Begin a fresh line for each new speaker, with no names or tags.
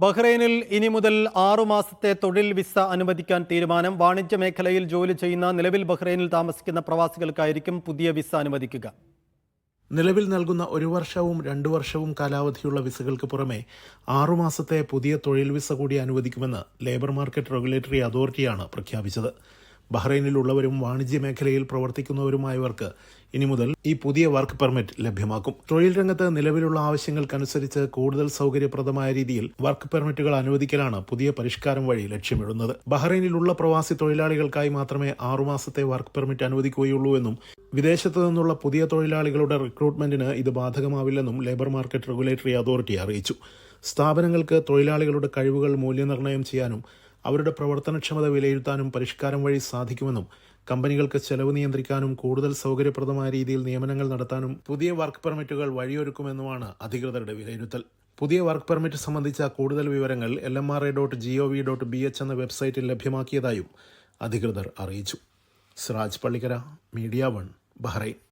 ബഹ്റൈനിൽ ഇനി മുതൽ ആറുമാസത്തെ തൊഴിൽ വിസ അനുവദിക്കാൻ തീരുമാനം. വാണിജ്യ മേഖലയിൽ ജോലി ചെയ്യുന്ന നിലവിൽ ബഹ്റൈനിൽ താമസിക്കുന്ന പ്രവാസികൾക്കായിരിക്കും പുതിയ വിസ അനുവദിക്കുക.
നിലവിൽ നൽകുന്ന ഒരു വർഷവും രണ്ടു വർഷവും കാലാവധിയുള്ള വിസകൾക്ക് പുറമെ ആറുമാസത്തെ പുതിയ തൊഴിൽ വിസ കൂടി അനുവദിക്കുമെന്ന് ലേബർ മാർക്കറ്റ് റെഗുലേറ്ററി അതോറിറ്റിയാണ് പ്രഖ്യാപിച്ചത്. ബഹ്റൈനിലുള്ളവരും വാണിജ്യ മേഖലയിൽ പ്രവർത്തിക്കുന്നവരുമായവർക്ക് ഇനി മുതൽ ഈ പുതിയ വർക്ക് പെർമിറ്റ് ലഭ്യമാക്കും. തൊഴിൽ രംഗത്ത് നിലവിലുള്ള ആവശ്യങ്ങൾക്കനുസരിച്ച് കൂടുതൽ സൗകര്യപ്രദമായ രീതിയിൽ വർക്ക് പെർമിറ്റുകൾ അനുവദിക്കലാണ് പുതിയ പരിഷ്കാരം വഴി ലക്ഷ്യമിടുന്നത്. ബഹ്റൈനിലുള്ള പ്രവാസി തൊഴിലാളികൾക്കായി മാത്രമേ ആറുമാസത്തെ വർക്ക് പെർമിറ്റ് അനുവദിക്കുകയുള്ളൂ എന്നും വിദേശത്തു നിന്നുള്ള പുതിയ തൊഴിലാളികളുടെ റിക്രൂട്ട്മെന്റിന് ഇത് ബാധകമാവില്ലെന്നും ലേബർ മാർക്കറ്റ് റെഗുലേറ്ററി അതോറിറ്റി അറിയിച്ചു. സ്ഥാപനങ്ങൾക്ക് തൊഴിലാളികളുടെ കഴിവുകൾ മൂല്യനിർണയം ചെയ്യാനും അവരുടെ പ്രവർത്തനക്ഷമത വിലയിരുത്താനും പരിഷ്കാരം വഴി സാധിക്കുമെന്നും കമ്പനികൾക്ക് ചെലവ് നിയന്ത്രിക്കാനും കൂടുതൽ സൗകര്യപ്രദമായ രീതിയിൽ നിയമനങ്ങൾ നടത്താനും പുതിയ വർക്ക് പെർമിറ്റുകൾ വഴിയൊരുക്കുമെന്നുമാണ് അധികൃതരുടെ വിലയിരുത്തൽ. പുതിയ വർക്ക് പെർമിറ്റ് സംബന്ധിച്ച കൂടുതൽ വിവരങ്ങൾ L M R A dot G O V dot B H എന്ന വെബ്സൈറ്റിൽ ലഭ്യമാക്കിയതായും അധികൃതർ അറിയിച്ചു. Siraj Pallikkara media one Bahrain.